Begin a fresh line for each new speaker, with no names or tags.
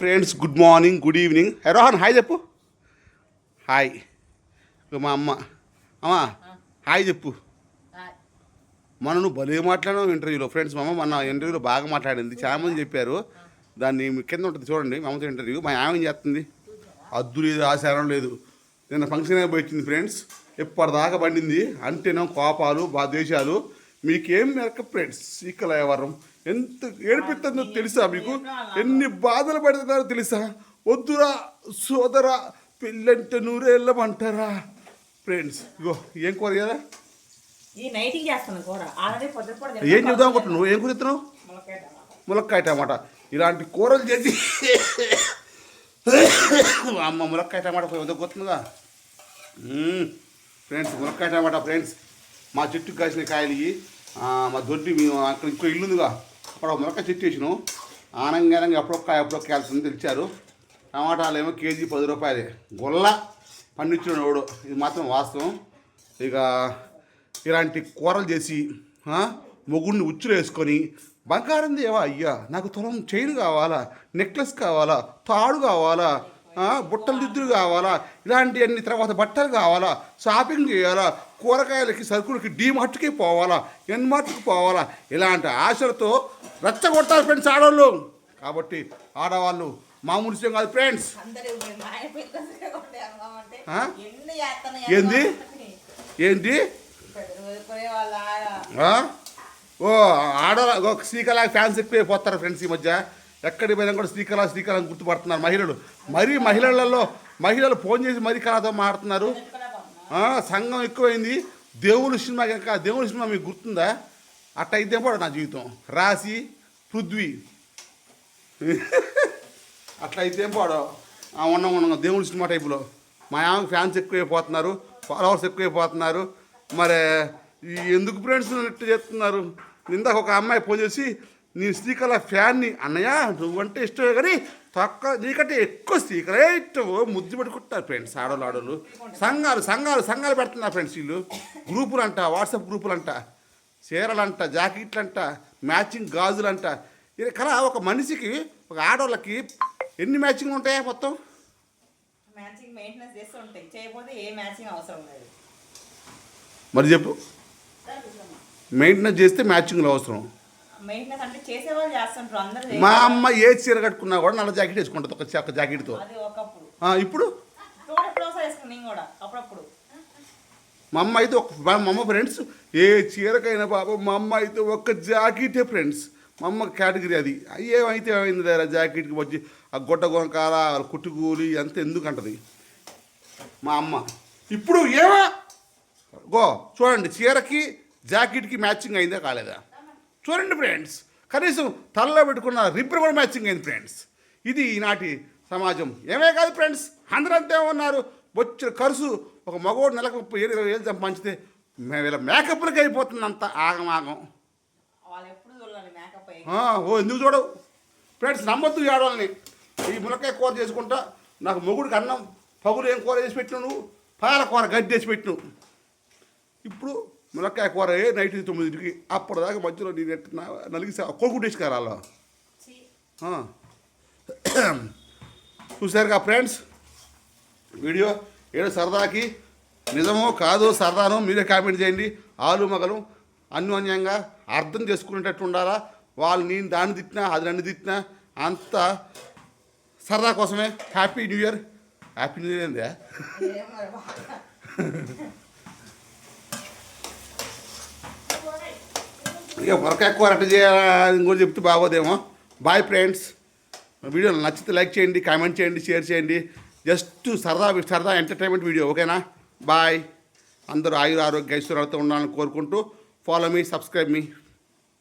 Friends good morning good evening hey Rohan hi చెప్పు. Hi మా అమ్మ. అమ్మ హాయ్ చెప్పు. మన నువ్వు భలే మాట్లాడినావు ఇంటర్వ్యూలో ఫ్రెండ్స్ మా అమ్మ మన ఇంటర్వ్యూలో బాగా మాట్లాడింది. చాలా మంది చెప్పారు. దాన్ని కింద ఉంటుంది చూడండి మా అమ్మతో ఇంటర్వ్యూ మా ఆమె ఏం చేస్తుంది? అద్దు లేదు ఆచారం లేదు. నిన్న ఫంక్షన్ అయిపోయింది ఫ్రెండ్స్ ఎప్పటిదాకా పండింది. అంటేనే కోపాలు బా దేశాలు మీకేం మెరక ఫ్రెండ్స్ సీకలయవరం ఎంత ఏడిపిస్తుందో తెలుసా మీకు? ఎన్ని బాధలు పడుతున్నారో తెలుసా? వద్దురా సోదరా పెళ్ళంటే నూరేళ్ళమంటారా ఫ్రెండ్స్ ఇగో ఏం కూర కదా
ఈ
ఏం చెబుదాం అనుకుంటున్నావు? నువ్వు ఏం కూర ఇస్తున్నావు ములక్కాయ టమాటా. ఇలాంటి కూరలు చేసి అమ్మ ములక్కాయ టమాటా పోయి వద్ద గుర్తుందిగా ఫ్రెండ్స్ ములక్కాయ టమాటా ఫ్రెండ్స్ మా చెట్టుకు కాసిన కాయలు ఇవి మా దొడ్డి మేము అక్కడ ఇంకో ఇల్లుందిగా అక్కడ ఒక ములక్కాయ చెట్టు వేసినాం. ఆనంగానంగా ఎప్పుడొక్కాయ ఎప్పుడొక్క కాల్సింది తెచ్చారు టమాటాలు ఏమో కేజీ పది రూపాయలే. గొల్ల పండించిన వాడు. ఇది మాత్రం వాస్తవం. ఇక ఇలాంటి కూరలు చేసి మొగుడిని ఉచ్చులు వేసుకొని బంగారం దేవా అయ్యా నాకు తులం చైన్ కావాలా నెక్లెస్ కావాలా తాడు కావాలా బుట్టలు దిద్దులు కావాలా? ఇలాంటివన్నీ తర్వాత బట్టలు కావాలా? షాపింగ్ చేయాలా? కూరగాయలకి సరుకులకి డీమార్ట్కి పోవాలా? ఎన్మార్ట్కి పోవాలా? ఇలాంటి ఆశలతో రెచ్చగొట్టాలి ఫ్రెండ్స్ ఆడవాళ్ళు కాబట్టి ఆడవాళ్ళు మామూలు విషయం కాదు ఫ్రెండ్స్. ఏంది? ఆ? ఓ ఓ శ్రీకళ ఫ్యాన్స్ ఎక్కువ పోతారు ఫ్రెండ్స్ ఈ మధ్య. ఎక్కడికి పోయినా కూడా శ్రీకళ శ్రీకళ గుర్తుపడుతున్నారు మహిళలు. మరీ మహిళలలో మహిళలు ఫోన్ చేసి మరీ కళతో మాడుతున్నారు సంఘం ఎక్కువైంది. దేవుని సినిమా కనుక దేవుని సినిమా మీకు గుర్తుందా? అట్ట అయితే కూడా నా జీవితం. రాశి పృథ్వీ. అట్లా అయితే పాడు? ఉన్నాం ఉన్నాం దేవుని సినిమా టైపులో. మా ఆమె ఫ్యాన్స్ ఎక్కువైపోతున్నారు ఫాలోవర్స్ ఎక్కువైపోతున్నారు. మరి ఈ ఎందుకు ఫ్రెండ్స్ చేస్తున్నారు? చెప్తున్నారు ఇందాక ఒక అమ్మాయి ఫోన్ చేసి నీ స్పీకర్ల ఫ్యాన్ని అన్నయ్య నువ్వంటే ఇష్టమే కానీ తక్కువ నీకంటే ఎక్కువ స్పీకరే ఇష్టం ముద్దు పెట్టుకుంటారు ఫ్రెండ్స్ ఆడవాళ్ళు ఆడవాళ్ళు సంఘాలు సంఘాలు సంఘాలు పెడుతున్నారు ఫ్రెండ్స్ వీళ్ళు. గ్రూపులు అంట వాట్సాప్ గ్రూపులు అంట చీరలంట జాకెట్లంట మ్యాచింగ్ గాజులంట. ఇది కల ఒక మనిషికి ఒక ఆడవాళ్ళకి ఎన్ని మ్యాచింగ్ ఉంటాయా మొత్తం?
మ్యాచింగ్ మెయింటెనెన్స్ చేస్తూ ఉంటాయి. చేయకపోతే ఏ మ్యాచింగ్ అవసరం లేదు.
మరి చెప్పు. మెయింటెనెన్స్ చేస్తే మ్యాచింగ్లు అవసరం.
మెయింటెనెన్స్ అంటే చేసే వాళ్ళు చేస్తుంటారు అందరూ
మా. అమ్మ ఏ చీర కట్టుకున్నా కూడా నల్ల జాకెట్ వేసుకుంటుంది ఒక చక్క జాకెట్తో.
అది ఒకప్పుడు.
ఆ, ఇప్పుడు?
నేను కూడా అప్పుడప్పుడు.
మా అమ్మ అయితే ఒక మా అమ్మ ఫ్రెండ్స్ ఏ చీరకైనా బాబు మా అమ్మ అయితే ఒక్క జాకెటే ఫ్రెండ్స్ మా అమ్మ కేటగిరీ అది. ఏమైతే ఏమైంది లేరా జాకెట్కి వచ్చి ఆ గొడ్డ గొంకాల కుట్టుకూలి అంత ఎందుకు అంటది మా అమ్మ. ఇప్పుడు ఏమా? గో చూడండి చీరకి జాకెట్కి మ్యాచింగ్ అయిందా కాలేదా? చూడండి ఫ్రెండ్స్ కనీసం తలలో పెట్టుకున్న రిబ్బర్ కూడా మ్యాచింగ్ అయింది ఫ్రెండ్స్? ఇది ఈనాటి సమాజం. ఏమే కాదు ఫ్రెండ్స్ అందరూ అంతే ఉన్నారు. బొచ్చిన ఖర్చు ఒక మగోడు నెలకు ముప్పై ఏళ్ళు ఇరవై ఏళ్ళు సంపాదించితే వీళ్ళ మేకప్లకి అయిపోతుంది అంత ఆగం ఆగం
వాళ్ళు ఎప్పుడు చూడాలి మేకప్ అయ్యి.
ఆ, ఓ ఎందుకు చూడవు? ఫ్రెండ్స్ నమ్మొద్దు ఆడవాళ్ళని ఈ మునక్కాయ కూర చేసుకుంటా నాకు మొగుడికి అన్నం పగులు ఏం కూర చేసి పెట్టినావు నువ్వు? పాల కూర గడ్డి వేసి పెట్టినావు. ఇప్పుడు మునక్కాయ కూర నైట్ తొమ్మిదింటికి అప్పటిదాకా మధ్యలో నేను ఎట్టిన నలిగి కొడుకుటేసి కారాలో చూసారుగా ఫ్రెండ్స్? వీడియో ఏదో సరదాకి నిజమో కాదో సరదానో మీరే కామెంట్ చేయండి. ఆలు మగలు అన్యోన్యంగా అర్థం చేసుకునేటట్టు ఉండాలా? వాళ్ళు నేను దాన్ని తిట్టినా అది నన్ను తిట్టినా అంతా సరదా కోసమే. Happy new year. Happy new year ఏందా
ఏం మరి బాగా.
ఇక వర్క్ ఎక్కువ అట్ట చేయాలని కూడా చెప్తే బాగోదేమో. బాయ్ ఫ్రెండ్స్ వీడియో నచ్చితే లైక్ చేయండి కామెంట్ చేయండి షేర్ చేయండి. జస్ట్ సరదా సరదా ఎంటర్టైన్మెంట్ వీడియో ఓకేనా బాయ్ అందరూ ఆయుర ఆరోగ్య ఐశ్వర్యాలతో ఉండాలని కోరుకుంటూ ఫాలో మీ సబ్స్క్రైబ్ మీ